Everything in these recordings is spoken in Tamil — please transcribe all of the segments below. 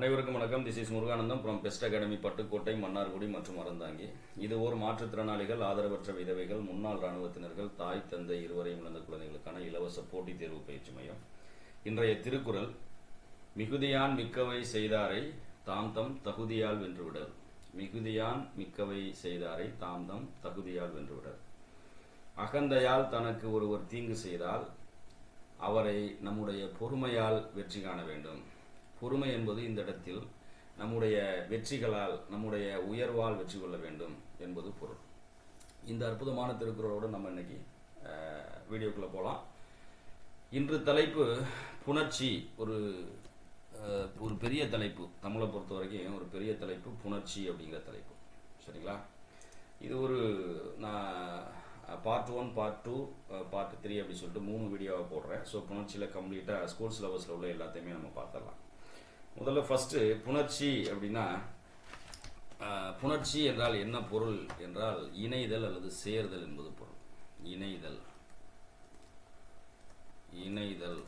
அனைவருக்கும் வணக்கம். This is Murugananatham from best academy Pattukkottai Mannargudi மற்றும் அறந்தாங்கி. இது ஓர் மாற்றுத்திறனாளிகள் ஆதரவற்ற விதவைகள் முன்னாள் இராணுவத்தினர்கள் தாய் தந்தை இருவரையும் இழந்த குழந்தைகளுக்கான இலவச போட்டித் தேர்வு பயிற்சி மையம். இன்றைய திருக்குறள் மிகுதியான் மிக்கவை செய்தாரை தாம் தம் தகுதியால் வென்றுவிடல். மிகுதியான் மிக்கவை செய்தாரை தாம் தம் தகுதியால் வென்றுவிடல். அகந்தையால் தனக்கு ஒருவர் தீங்கு செய்தால் அவரை நம்முடைய பொறுமையால் வெற்றி காண வேண்டும். பொறுமை என்பது இந்த இடத்தில் நம்முடைய வெற்றிகளால் நம்முடைய உயர்வால் வெற்றி கொள்ள வேண்டும் என்பது பொருள். இந்த அற்புதமான திருக்குறளோடு நம்ம இன்னைக்கு வீடியோக்குள்ளே வீடியோக்குள்ள போகலாம் இன்று தலைப்பு புணர்ச்சி ஒரு ஒரு பெரிய தலைப்பு. தமிழை பொறுத்த வரைக்கும் ஒரு பெரிய தலைப்பு புணர்ச்சி அப்படிங்கிற தலைப்பு. சரிங்களா? இது ஒரு நான் part one part two part three அப்படின்னு சொல்லிட்டு மூணு வீடியோவை போடுறேன். ஸோ புணர்ச்சியில் கம்ப்ளீட்டாக ஸ்கூல் சிலபஸில் உள்ள எல்லாத்தையுமே நம்ம பார்த்துடலாம். முதல்ல ஃபஸ்ட்டு புணர்ச்சி அப்படின்னா புணர்ச்சி என்றால் என்ன பொருள் என்றால் இணைதல் அல்லது சேர்தல் என்பது பொருள். இணைதல். இணைதல்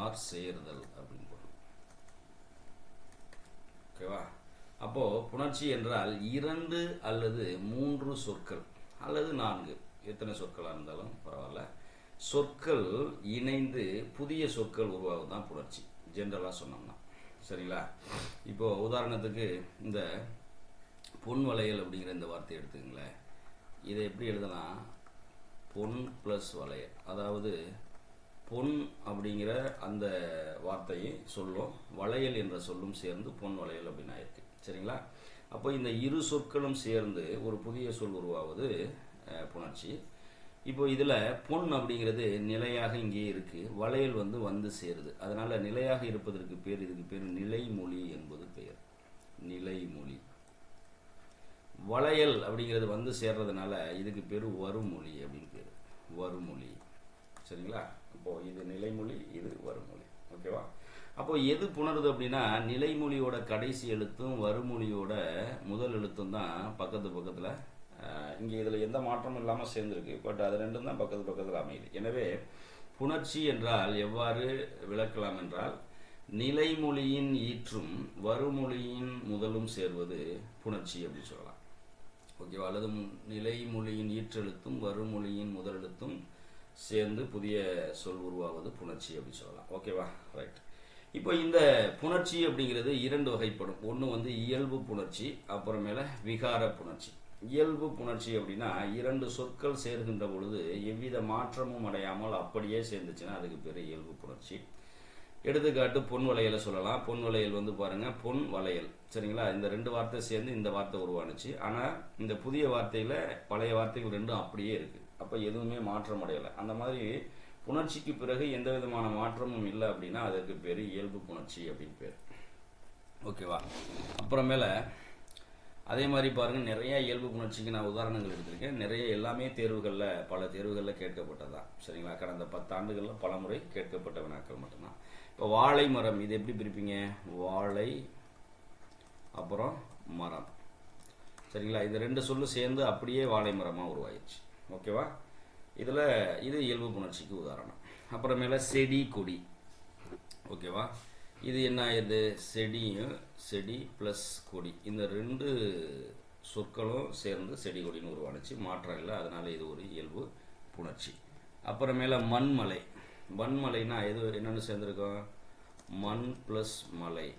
ஆர் சேர்தல் அப்படின்னு பொருள். ஓகேவா அப்போ புணர்ச்சி என்றால் இரண்டு அல்லது மூன்று சொற்கள் அல்லது நான்கு. எத்தனை சொற்களாக இருந்தாலும் பரவாயில்ல. சொற்கள் இணைந்து புதிய சொற்கள் உருவாகும் தான் புணர்ச்சி ஜென்ரலாக சொன்னோம்னா. சரிங்களா? இப்போ உதாரணத்துக்கு இந்த பொன் வளையல் அப்படிங்கிற இந்த வார்த்தையை எடுத்துக்கங்களேன். இதை எப்படி எழுதலாம் பொன் ப்ளஸ் வளையல். அதாவது பொன் அப்படிங்கிற அந்த வார்த்தையை சொல்லும் வளையல் என்ற சொல்லும் சேர்ந்து பொன் வளையல் அப்படின்னு ஆயிருக்கு. சரிங்களா? அப்போ இந்த இரு சொற்களும் சேர்ந்து ஒரு புதிய சொல் உருவாவது புணர்ச்சி. இப்போ இதில் பொன் அப்படிங்கிறது நிலையாக இங்கே இருக்குது வளையல் வந்து வந்து சேருது. அதனால் நிலையாக இருப்பதற்கு பேர் இதுக்கு பேர் நிலைமொழி என்பது பெயர். நிலைமொழி. வளையல் அப்படிங்கிறது வந்து சேர்றதுனால இதுக்கு பேர் வருமொழி அப்படின்னு பேர். வருமொழி. சரிங்களா? இப்போது இது நிலைமொழி இது வருமொழி. ஓகேவா? அப்போ எது புணருது அப்படின்னா நிலைமொழியோட கடைசி எழுத்தும் வருமொழியோட முதல் எழுத்தும் தான் பக்கத்து பக்கத்தில் இங்கே இதில் எந்த மாற்றமும் இல்லாமல் சேர்ந்துருக்கு. பட் அது ரெண்டும் தான் பக்கத்து பக்கத்தில் அமையுது. எனவே புணர்ச்சி என்றால் எவ்வாறு விளக்கலாம் என்றால் நிலைமொழியின் ஈற்றும் வருமொழியின் முதலும் சேர்வது புணர்ச்சி அப்படின்னு சொல்லலாம். ஓகேவா அல்லது நிலைமொழியின் ஈற்றெழுத்தும் வருமொழியின் முதலெழுத்தும் சேர்ந்து புதிய சொல் உருவாவது புணர்ச்சி அப்படின்னு சொல்லலாம். ஓகேவா ரைட் இப்போ இந்த புணர்ச்சி அப்படிங்கிறது இரண்டு வகைப்படும். ஒன்று வந்து இயல்பு புணர்ச்சி அப்புறமேல விகார புணர்ச்சி. இயல்பு புணர்ச்சி அப்படின்னா இரண்டு சொற்கள் சேர்கின்ற பொழுது எவ்வித மாற்றமும் அடையாமல் அப்படியே சேர்ந்துச்சுன்னா அதுக்கு பேர் இயல்பு புணர்ச்சி. எடுத்துக்காட்டு பொன் வளையலை சொல்லலாம். பொன் வளையல் வந்து பாருங்க பொன் வளையல். சரிங்களா? இந்த ரெண்டு வார்த்தை சேர்ந்து இந்த வார்த்தை உருவானுச்சு. ஆனால் இந்த புதிய வார்த்தையில பழைய வார்த்தைகள் ரெண்டும் அப்படியே இருக்கு. அப்போ எதுவுமே மாற்றம் அடையலை. அந்த மாதிரி புணர்ச்சிக்கு பிறகு எந்த விதமான மாற்றமும் இல்லை அப்படின்னா அதற்கு பேர் இயல்பு புணர்ச்சி அப்படின்னு பேர். ஓகேவா? அப்புறமேல அதே மாதிரி பாருங்கள் நிறைய இயல்பு புணர்ச்சிக்கு நான் உதாரணங்கள் எடுத்திருக்கேன். நிறைய எல்லாமே தேர்வுகளில் பல தேர்வுகளில் கேட்கப்பட்டதான் சரிங்களா? கடந்த பத்தாண்டுகளில் பல முறை கேட்கப்பட்ட வினாக்கள் மட்டும்தான். இப்போ வாழை மரம் இது எப்படி பிரிப்பீங்க? வாழை அப்புறம் மரம். சரிங்களா? இது ரெண்டு சொல்லு சேர்ந்து அப்படியே வாழை மரமாக உருவாயிடுச்சு. ஓகேவா? இதில் இது இயல்பு புணர்ச்சிக்கு உதாரணம். அப்புறமேல செடி கொடி. ஓகேவா? இது என்ன ஆயிடுது? செடியும் செடி ப்ளஸ் கொடி. இந்த ரெண்டு சொற்களும் சேர்ந்து செடி கொடின்னு உருவானுச்சு. மாற்றம் இல்லை. அதனால இது ஒரு இயல்பு புணர்ச்சி. அப்புறமேல மண்மலை. மண்மலைனா எது என்னென்னு சேர்ந்துருக்கோம்? மண் ப்ளஸ் மலை.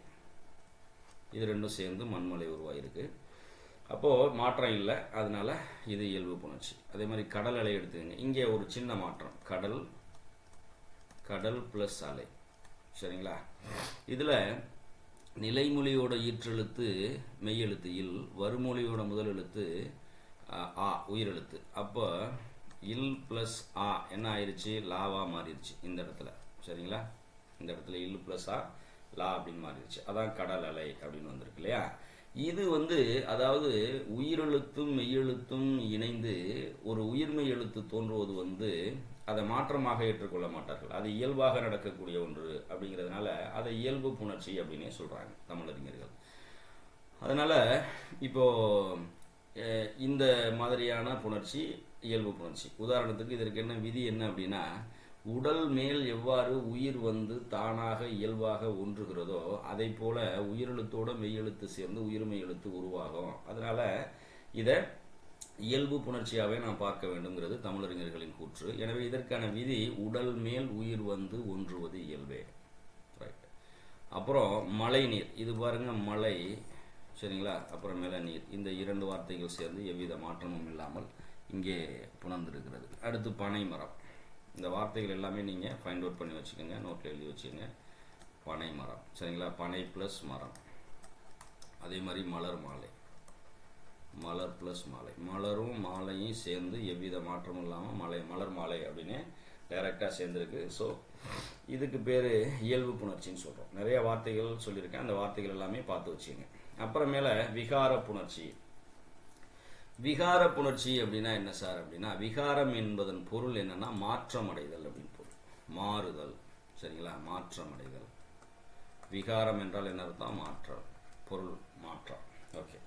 இது ரெண்டும் சேர்ந்து மண்மலை உருவாயிருக்கு. அப்போது மாற்றம் இல்லை. அதனால இது இயல்பு புணர்ச்சி. அதே மாதிரி கடல் அலை எடுத்துக்கங்க. இங்கே ஒரு சின்ன மாற்றம். கடல் கடல் ப்ளஸ் அலை. சரிங்களா? இதில் நிலைமொழியோட ஈற்றெழுத்து மெய்யெழுத்து இல் வருமொழியோட முதல் எழுத்து அ, ஆ உயிரெழுத்து. அப்போ இல் ப்ளஸ் ஆ என்ன ஆயிடுச்சு லாவா மாறிடுச்சு இந்த இடத்துல. சரிங்களா? இந்த இடத்துல இல் ப்ளஸ் ஆ லா அப்படின்னு மாறிடுச்சு அதான் கடல் அலை அப்படின்னு வந்திருக்கு இல்லையா? இது வந்து அதாவது உயிரெழுத்தும் மெய்யெழுத்தும் இணைந்து ஒரு உயிர்மெய் எழுத்து தோன்றுவது வந்து அதை மாற்றமாக ஏற்றுக்கொள்ள மாட்டார்கள். அது இயல்பாக நடக்கக்கூடிய ஒன்று அப்படிங்கிறதுனால அதை இயல்பு புணர்ச்சி அப்படின்னே சொல்கிறாங்க தமிழறிஞர்கள். அதனால் இப்போ இந்த மாதிரியான புணர்ச்சி இயல்பு புணர்ச்சி. உதாரணத்துக்கு இதற்கு என்ன விதி என்ன அப்படின்னா உடல் மேல் எவ்வாறு உயிர் வந்து தானாக இயல்பாக ஒன்றுகிறதோ அதை போல உயிரெழுத்தோட மெய்யெழுத்து சேர்ந்து உயிர்மெய் எழுத்து உருவாகும். அதனால் இதை இயல்பு புணர்ச்சியாகவே நாம் பார்க்க வேண்டும்ங்கிறது தமிழறிஞர்களின் கூற்று. எனவே இதற்கான விதி உடல் மேல் உயிர் வந்து ஒன்றுவது இயல்பே. ரைட் அப்புறம் மழை நீர். இது பாருங்க மழை சரிங்களா? அப்புறமேல நீர். இந்த இரண்டு வார்த்தைகள் சேர்ந்து எவ்வித மாற்றமும் இல்லாமல் இங்கே புணர்ந்திருக்கிறது. அடுத்து பனை மரம். இந்த வார்த்தைகள் எல்லாமே நீங்கள் ஃபைண்ட் அவுட் பண்ணி வச்சுக்கோங்க நோட்டில் எழுதி வச்சுக்கோங்க. பனை மரம் சரிங்களா? பனை ப்ளஸ் மரம். அதே மாதிரி மலர் மாலை. மலர் ப்ளஸ் மாலை. மலரும் மாலையும் சேர்ந்து எவ்வித மாற்றமும் இல்லாமல் மலை மலர் மாலை அப்படின்னு டைரெக்டாக சேர்ந்துருக்கு. ஸோ இதுக்கு பேர் இயல்பு புணர்ச்சின்னு சொல்கிறோம் நிறைய வார்த்தைகள் சொல்லியிருக்கேன். அந்த வார்த்தைகள் எல்லாமே பார்த்து வச்சுங்க அப்புறமேல விகார புணர்ச்சி. விகார புணர்ச்சி அப்படின்னா என்ன சார் அப்படின்னா விகாரம் என்பதன் பொருள் என்னன்னா மாற்றம் அடைதல் அப்படின்னு பொருள். மாறுதல். சரிங்களா? மாற்றம் அடைதல் விகாரம் என்றால் என்ன அர்த்தம்? மாற்றம். பொருள் மாற்றம். ஓகே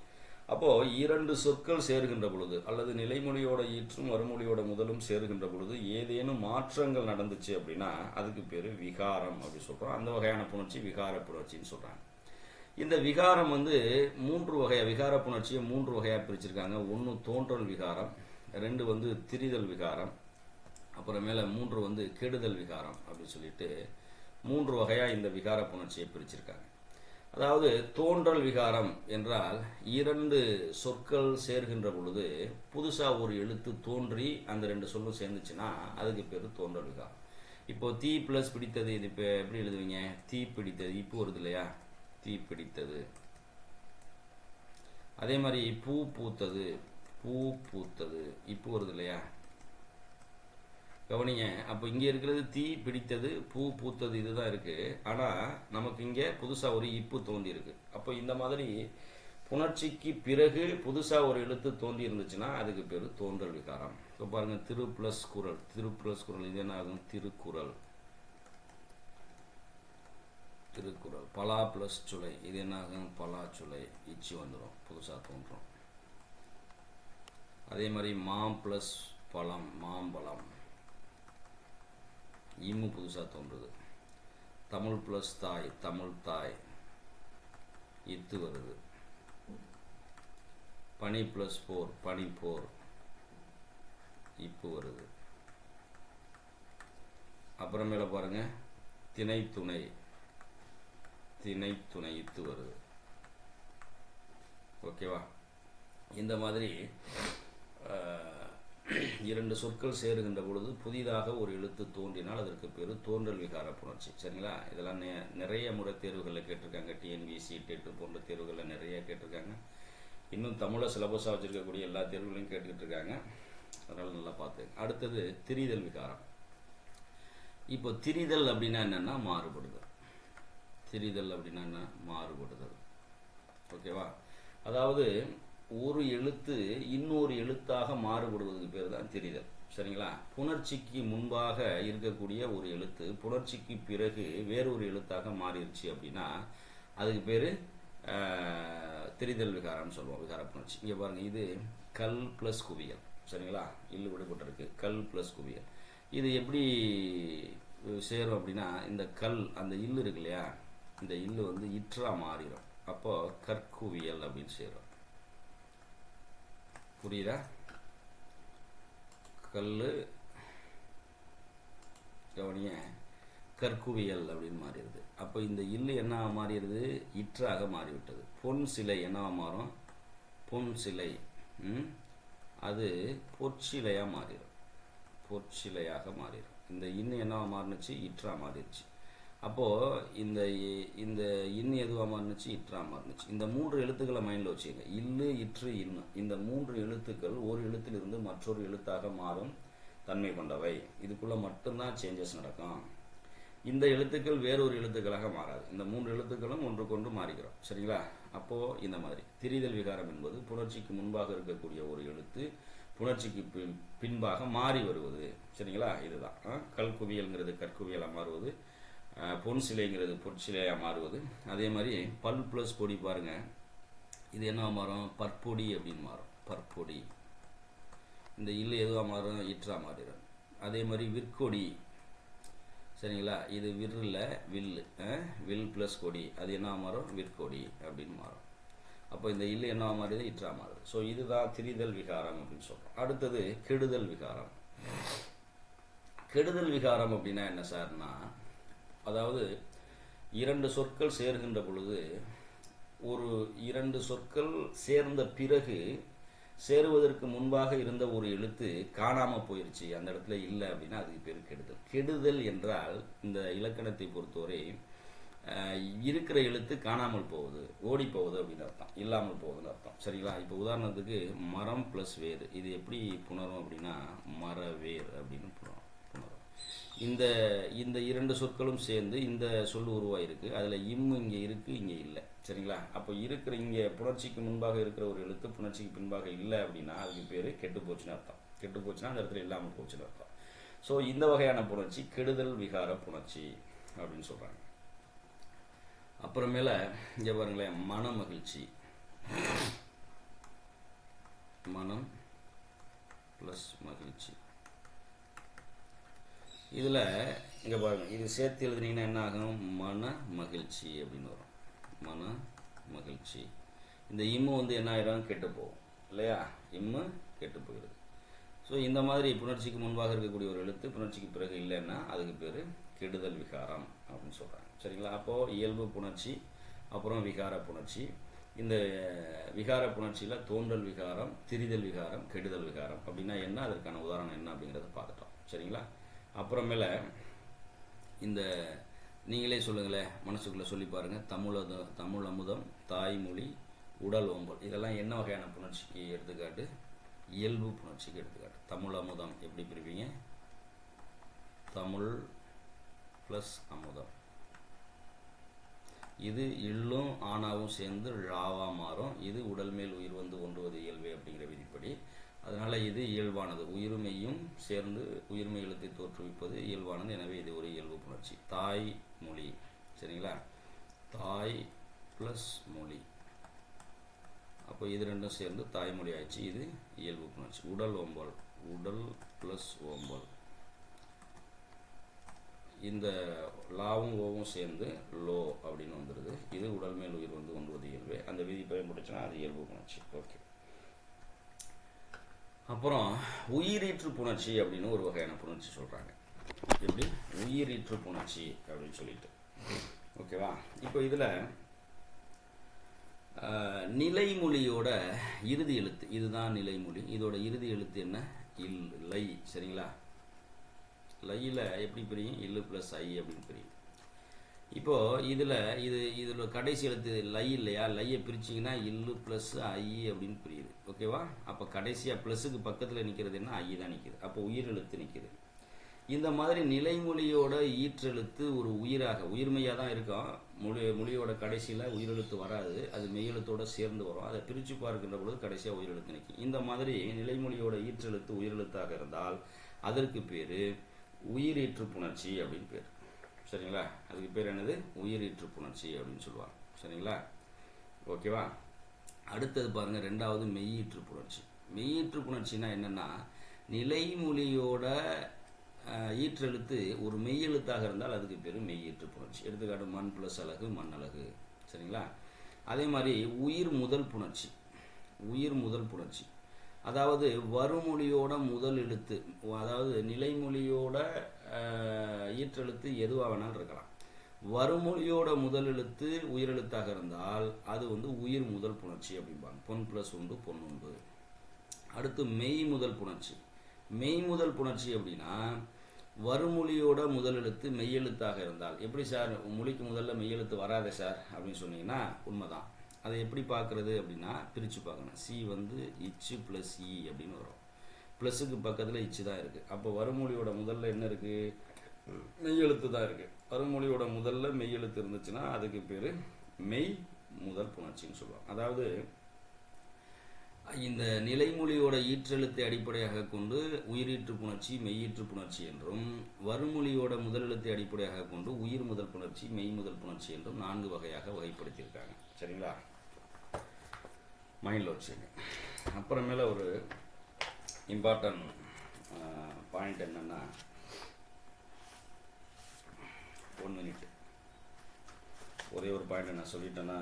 அப்போ இரண்டு சொற்கள் சேருகின்ற பொழுது அல்லது நிலைமொழியோட ஈற்றும் வறுமொழியோட முதலும் சேருகின்ற பொழுது ஏதேனும் மாற்றங்கள் நடந்துச்சு அப்படின்னா அதுக்கு பேர் விகாரம் அப்படி சொல்றோம். அந்த வகையான புணர்ச்சி விகார புணர்ச்சின்னு சொல்றாங்க. இந்த விகாரம் வந்து மூன்று வகையா விகார புணர்ச்சியை மூன்று வகையா பிரிச்சிருக்காங்க. ஒன்று தோன்றல் விகாரம் ரெண்டு வந்து திரிதல் விகாரம் அப்புறமேல மூன்று வந்து கெடுதல் விகாரம் அப்படின்னு சொல்லிட்டு மூன்று வகையா இந்த விகார புணர்ச்சியை பிரிச்சிருக்காங்க. அதாவது தோன்றல் விகாரம் என்றால் இரண்டு சொற்கள் சேர்கின்ற பொழுது புதுசாக ஒரு எழுத்து தோன்றி அந்த ரெண்டு சொல்லும் சேர்ந்துச்சுன்னா அதுக்கு பேர் தோன்றல் விகாரம். இப்போ தீ பிளஸ் பிடித்தது இது இப்போ எப்படி எழுதுவீங்க? தீ பிடித்தது. இப்போ வருது இல்லையா? தீ பிடித்தது. அதே மாதிரி பூ பூத்தது. பூ பூத்தது. இப்போ வருது இல்லையா? கவனிங்க அப்போ இங்கே இருக்கிறது தீ பிடித்தது பூ பூத்தது இதுதான் இருக்கு. ஆனால் நமக்கு இங்கே புதுசாக ஒரு இப்பு தோண்டி இருக்கு. அப்போ இந்த மாதிரி புணர்ச்சிக்கு பிறகு புதுசாக ஒரு எழுத்து தோண்டி இருந்துச்சுன்னா அதுக்கு பேர் தோன்றல் விகாரம். இப்போ பாருங்கள் திரு பிளஸ் குரல். திரு பிளஸ் குரல் இது என்ன ஆகும்? திருக்குறள். திருக்குறள். பலா பிளஸ் சுளை இது என்ன ஆகும்? பலா சுளை இச்சி வந்துடும் புதுசாக தோன்றும். அதே மாதிரி மாம் பிளஸ் பழம் மாம்பழம். இம்மு புதுசாக தோன்றுது. தமிழ் ப்ளஸ் தாய் தமிழ் தாய் இத்து வருது. பனி ப்ளஸ் போர் பனி போர் இப்பு வருது. அப்புறமேல பாருங்க திணை துணை திணை துணை இத்து வருது. ஓகேவா? இந்த மாதிரி இரண்டு சொற்கள் சேருகின்ற பொழுது புதிதாக ஒரு எழுத்து தோன்றினால் அதற்கு பேர் தோன்றல் விகார புணர்ச்சி. சரிங்களா? இதெல்லாம் நெ- நிறைய முறை தேர்வுகளில் கேட்டிருக்காங்க. டிஎன்பிசி டெட்டு போன்ற தேர்வுகளில் நிறைய கேட்டிருக்காங்க. இன்னும் தமிழை சிலபஸாக வச்சுருக்கக்கூடிய எல்லா தேர்வுகளையும் கேட்டுக்கிட்டு இருக்காங்க அதனால் நல்லா பார்த்து. அடுத்தது திரிதல் விகாரம். இப்போ திரிதல் அப்படின்னா என்னன்னா மாறுபடுதல். திரிதல் அப்படின்னா என்ன? மாறுபடுதல். ஓகேவா? அதாவது ஒரு எழுத்து இன்னொரு எழுத்தாக மாறுபடுவதுக்கு பேர் தான் தெரிதல். சரிங்களா? புணர்ச்சிக்கு முன்பாக இருக்கக்கூடிய ஒரு எழுத்து புணர்ச்சிக்கு பிறகு வேறொரு எழுத்தாக மாறிடுச்சு அப்படின்னா அதுக்கு பேர் தெரிதல் விகாரம்னு சொல்லுவோம் விகார புணர்ச்சி. இங்கே பாருங்க இது கல் ப்ளஸ் குவியல். சரிங்களா? இல்லு விடுபட்டிருக்கு. கல் ப்ளஸ் குவியல். இது எப்படி சேரும் அப்படின்னா இந்த கல் அந்த இல்லு இருக்கு இல்லையா? இந்த இல்லு வந்து இற்றா மாறிடும் அப்போ கற்குவியல் அப்படின்னு சேரும். புரியுதா? கல்லு கவனிய கற்குவியல் அப்படின்னு மாறிடுது. அப்போ இந்த இல்லு என்ன மாறிடுது? இற்றாக மாறிவிட்டது. பொன் சிலை என்னவா மாறும்? பொன் சிலை. அது பொற்சிலையாக மாறிடும். பொற்சிலையாக மாறிடும். இந்த இன்னு என்னவா மாறினுச்சு? இற்றா மாறிடுச்சு. அப்போ இந்த இந்த இன்னு எதுவாக இருந்துச்சு இற்றா மாறினுச்சு. இந்த மூன்று எழுத்துக்களை மைண்டில் வச்சுக்கங்க இல்லு இற்று இன்னு இந்த மூன்று எழுத்துக்கள் ஒரு எழுத்திலிருந்து மற்றொரு எழுத்தாக மாறும் தன்மை கொண்டவை. இதுக்குள்ள மட்டும்தான் சேஞ்சஸ் நடக்கும். இந்த எழுத்துக்கள் வேறொரு எழுத்துக்களாக மாறாது. இந்த மூன்று எழுத்துக்களும் ஒன்றுக்கொன்று மாறிக்கிறோம் சரிங்களா? அப்போ இந்த மாதிரி. திரிதல் விகாரம் என்பது புணர்ச்சிக்கு முன்பாக இருக்கக்கூடிய ஒரு எழுத்து புணர்ச்சிக்கு பின்- பின்பாக மாறி வருவது. சரிங்களா? இதுதான். ஆ, கல்குவியல்ங்கிறது கற்குவியலாக மாறுவது. பொன் சிலைங்கிறது பொற்சிலையா மாறுவது. அதே மாதிரி பல் ப்ளஸ் பொடி பாருங்கள் இது என்ன மாறும்? பற்பொடி அப்படின்னு மாறும். பற்பொடி. இந்த இல்லை எதுவாக மாறும்? இற்றா மாறிடும். அதே மாதிரி விற்கொடி. சரிங்களா? இது விரில் வில்லு. வில் ப்ளஸ் கொடி. அது என்ன மாறும்? விற்கொடி அப்படின்னு மாறும். அப்போ இந்த இல்லை என்ன மாறுது இற்றா மாறுது. ஸோ இதுதான் திரிதல் விகாரம் அப்படின்னு சொல்கிறோம் அடுத்தது கெடுதல் விகாரம். கெடுதல் விகாரம் அப்படின்னா என்ன சார்னா அதாவது இரண்டு சொற்கள் சேர்கின்ற பொழுது ஒரு இரண்டு சொற்கள் சேர்ந்த பிறகு சேருவதற்கு முன்பாக இருந்த ஒரு எழுத்து காணாம போயிருச்சு. அந்த இடத்துல இல்லை அப்படின்னா அதுக்கு பேர் கெடுதல். கெடுதல் என்றால் இந்த இலக்கணத்தை பொறுத்தவரை இருக்கிற எழுத்து காணாமல் போகுது ஓடி போகுது அப்படின்னு அர்த்தம். இல்லாமல் போகுதுன்னு அர்த்தம். சரிங்களா? இப்போ உதாரணத்துக்கு மரம் ப்ளஸ் வேர். இது எப்படி புணரும் அப்படின்னா மர வேர் அப்படின்னு புணரும். இந்த இந்த இரண்டு சொற்களும் சேர்ந்து இந்த சொல் உருவாயிருக்கு. அதில் இம் இங்கே இருக்குது இங்கே இல்லை. சரிங்களா? அப்போ இருக்கிற இங்கே புணர்ச்சிக்கு முன்பாக இருக்கிற ஒரு எழுத்து புணர்ச்சிக்கு பின்பாக இல்லை அப்படின்னா அதுக்கு பேர் கெட்டு போச்சுன்னு அர்த்தம். கெட்டு போச்சுன்னா அந்த இடத்துல இல்லாமல் போச்சுன்னு அர்த்தம். ஸோ இந்த வகையான புணர்ச்சி கெடுதல் விகார புணர்ச்சி அப்படின்னு சொல்கிறாங்க அப்புறமேல இங்கே பாருங்களேன் மன மகிழ்ச்சி. மனம் ப்ளஸ் மகிழ்ச்சி. இதில் இங்கே பாருங்கள் இது சேர்த்து எழுதுனீங்கன்னா என்ன ஆகும்? மன மகிழ்ச்சி அப்படின்னு வரும். மன மகிழ்ச்சி. இந்த இம்மு வந்து என்ன ஆயிடும் கெட்டு போகும். இல்லையா? இம்மு கெட்டு போயிடுது. ஸோ இந்த மாதிரி புணர்ச்சிக்கு முன்பாக இருக்கக்கூடிய ஒரு எழுத்து புணர்ச்சிக்கு பிறகு இல்லைன்னா அதுக்கு பேர் கெடுதல் விகாரம் அப்படின்னு சொல்கிறாங்க சரிங்களா? அப்போது இயல்பு புணர்ச்சி அப்புறம் விகார புணர்ச்சி. இந்த விகார புணர்ச்சியில் தோன்றல் விகாரம் திரிதல் விகாரம் கெடுதல் விகாரம் அப்படின்னா என்ன? அதற்கான உதாரணம் என்ன அப்படிங்கிறத பார்த்துட்டோம். சரிங்களா? அப்புறமேல இந்த நீங்களே சொல்லுங்களேன் மனசுக்குள்ளே சொல்லி பாருங்க. தமிழ் தமிழ் அமுதம் தாய்மொழி உடல் ஓம்பல் இதெல்லாம் என்ன வகையான புணர்ச்சிக்கு எடுத்துக்காட்டு? இயல்பு புணர்ச்சிக்கு எடுத்துக்காட்டு. தமிழ் அமுதம் எப்படி பிரிப்பீங்க? தமிழ் ப்ளஸ் அமுதம். இது இல்லும் ஆணாவும் சேர்ந்து ழாவா மாறும். இது உடல் மேல் உயிர் வந்து ஒன்றுவது இயல்பு அப்படிங்கிற விதிப்படி அதனால் இது இயல்பானது. உயிர்மையும் சேர்ந்து உயிர்மை எழுத்தை தோற்றுவிப்பது இயல்பானது. எனவே இது ஒரு இயல்பு புணர்ச்சி. தாய் மொழி. சரிங்களா? தாய் ப்ளஸ் மொழி. அப்போ இது ரெண்டும் சேர்ந்து தாய்மொழி ஆயிடுச்சு. இது இயல்பு புணர்ச்சி. உடல் ஓம்பல். உடல் ப்ளஸ் ஓம்பல். இந்த லாவும் ஓவும் சேர்ந்து லோ அப்படின்னு வந்துடுது இது உடல் மேல் உயிர் வந்து ஒன்றுவது இயல்பு. அந்த விதி பயன்படுச்சுன்னா அது இயல்பு புணர்ச்சி. ஓகே. அப்புறம் உயிரீற்று புணர்ச்சி அப்படின்னு ஒரு வகையான புணர்ச்சி சொல்கிறாங்க எப்படி? உயிரீற்று புணர்ச்சி அப்படின்னு சொல்லிட்டு. ஓகேவா? இப்போ இதில் நிலைமொழியோட இறுதி எழுத்து. இதுதான் நிலைமொழி. இதோட இறுதி எழுத்து என்ன? இல் லை. சரிங்களா? லையில் எப்படி பிரியும்? இல்லு ப்ளஸ் ஐ அப்படின்னு பிரியும். இப்போ இதில் இது இதில் கடைசி எழுத்து லை இல்லையா? லையை பிரிச்சிங்கன்னா இல்லு ப்ளஸ் ஐ அப்படின்னு புரியுது. ஓகேவா அப்போ கடைசியாக ப்ளஸுக்கு பக்கத்தில் நிற்கிறது என்ன? ஐ தான் நிற்கிது அப்போ உயிர் எழுத்து நிற்கிது இந்த மாதிரி நிலைமொழியோட ஈற்றெழுத்து ஒரு உயிராக உயிர்மையாக தான் இருக்கும். மொழி மொழியோட கடைசியில் உயிரெழுத்து வராது. அது மெய்யெழுத்தோடு சேர்ந்து வரும். அதை பிரித்து பார்க்கின்ற பொழுது கடைசியாக உயிரெழுத்து நிற்கும் இந்த மாதிரி நிலைமொழியோட ஈற்றெழுத்து உயிரெழுத்தாக இருந்தால் அதற்கு பேர் உயிரீற்று புணர்ச்சி அப்படின்னு பேர். சரிங்களா? அதுக்கு பேர் என்னது? உயிரீற்று புணர்ச்சி அப்படின்னு சொல்லுவாங்க. சரிங்களா? ஓகேவா? அடுத்தது பாருங்க ரெண்டாவது மெய்யீற்று புணர்ச்சி. மெய்யீற்று புணர்ச்சினா என்னன்னா நிலைமொழியோட ஈற்றெழுத்து ஒரு மெய்யெழுத்தாக இருந்தால் அதுக்கு பேர் மெய்யீற்று புணர்ச்சி. எடுத்துக்காட்டு மண் ப்ளஸ் அழகு மண் அழகு. சரிங்களா? அதே மாதிரி உயிர் முதல் புணர்ச்சி. உயிர் முதல் புணர்ச்சி. அதாவது வருமொழியோட முதல் எழுத்து அதாவது நிலைமொழியோட ஈற்றெழுத்து எதுவாக வேணாலும் இருக்கலாம். வருமொழியோட முதல் எழுத்து உயிரெழுத்தாக இருந்தால் அது வந்து உயிர் முதல் புணர்ச்சி அப்படிம்பாங்க. பொன் ப்ளஸ் உண்டு பொன் உண்டு அடுத்து மெய் முதல் புணர்ச்சி. மெய் முதல் புணர்ச்சி அப்படின்னா வருமொழியோட முதல் எழுத்து மெய்யெழுத்தாக இருந்தால். எப்படி சார்? மொழிக்கு முதல்ல மெய்யெழுத்து வராத சார் அப்படின்னு சொன்னீங்கன்னா உண்மைதான். அதை எப்படி பார்க்கறது அப்படின்னா பிரித்து பார்க்கணும். சி வந்து இச்சு ப்ளஸ் இ அப்படின்னு வரும். ப்ளஸுக்கு பக்கத்தில் இச்சு தான் இருக்குது அப்போ வருமொழியோட முதல்ல என்ன இருக்குது மெய்யெழுத்து தான் இருக்குது வருமொழியோட முதல்ல மெய்யெழுத்து இருந்துச்சுன்னா அதுக்கு பேர் மெய் முதல் புணர்ச்சின்னு சொல்லுவாங்க. அதாவது இந்த நிலைமொழியோட ஈற்றெழுத்தை அடிப்படையாக கொண்டு உயிரீற்று புணர்ச்சி மெய்யீற்று புணர்ச்சி என்றும் வருமொழியோட முதலெழுத்தை அடிப்படையாக கொண்டு உயிர் முதல் புணர்ச்சி மெய் முதல் புணர்ச்சி என்றும் நான்கு வகையாக வகைப்படுத்தியிருக்காங்க. சரிங்களா? மைண்டில் வச்சுங்க அப்புறமேல ஒரு இம்பார்ட்டன்ட் பாயிண்ட் என்னன்னா ஒன் மினிட் ஒரே ஒரு பாயிண்ட் நான் சொல்லிட்டேன்னா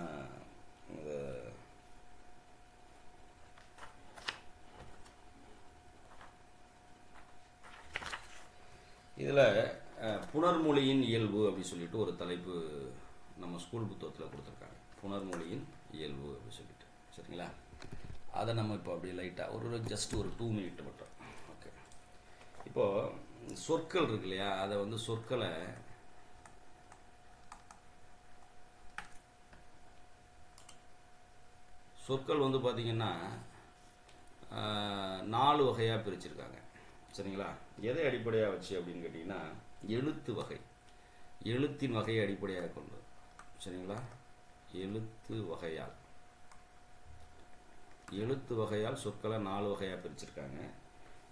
இதில் புனர்மொழியின் இயல்பு அப்படி சொல்லிட்டு ஒரு தலைப்பு நம்ம ஸ்கூல் புத்தகத்தில் கொடுத்துருக்காங்க. புனர்மொழியின் இயல்பு அப்படி சொல்லிட்டு. சரிங்களா? அதை நம்ம இப்போ அப்படி லைட்டாக ஒரு ஜஸ்ட் ஒரு டூ மினிட் மட்டும். ஓகே இப்போது சொற்கள் இருக்கு இல்லையா? அதை வந்து சொற்களை சொற்கள் வந்து பார்த்திங்கன்னா நாலு வகையாக பிரிச்சிருக்காங்க. சரிங்களா? எதை அடிப்படையாக வச்சு அப்படின்னு கேட்டிங்கன்னா எழுத்து வகை. எழுத்தின் வகையை அடிப்படையாக கொண்டு சரிங்களா? எழுத்து வகையால். எழுத்து வகையால் சொற்களை நாலு வகையாக பிரிச்சிருக்காங்க.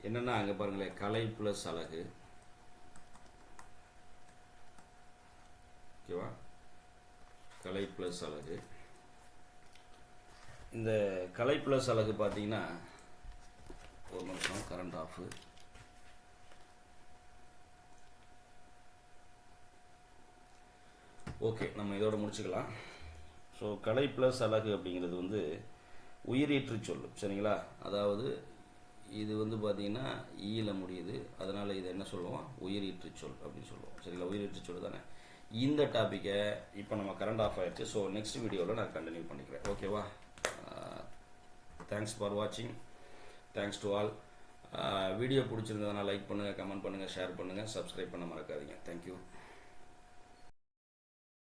என்னென்னா அங்கே பாருங்களேன் கலை ப்ளஸ் அழகு. ஓகேவா கலை ப்ளஸ் அழகு. இந்த கலை ப்ளஸ் அழகு பார்த்தீங்கன்னா ஒரு நிமிஷம் கரண்ட் ஆஃபு ஓகே நம்ம இதோட முடிச்சுக்கலாம். ஸோ கலை ப்ளஸ் அழகு அப்படிங்கிறது வந்து உயிரீற்று சொல்லும் சரிங்களா? அதாவது இது வந்து பார்த்தீங்கன்னா ஈல முடியுது. அதனால் இதை என்ன சொல்லுவோம்? உயிரீற்று சொல் அப்படின்னு சொல்லுவோம். சரிங்களா? உயிரீற்று சொல் தானே? இந்த டாப்பிக்கை இப்போ நம்ம கரண்ட் ஆஃப் ஆயிடுச்சு. ஸோ நெக்ஸ்ட் வீடியோவில் நான் கண்டினியூ பண்ணிக்கிறேன். ஓகேவா தேங்க்ஸ் ஃபார் வாட்சிங் தேங்க்ஸ் டு ஆல் வீடியோ பிடிச்சிருந்ததுனா லைக் பண்ணுங்கள் கமெண்ட் பண்ணுங்கள் ஷேர் பண்ணுங்கள் சப்ஸ்கிரைப் பண்ண மறக்காதீங்க. Thank you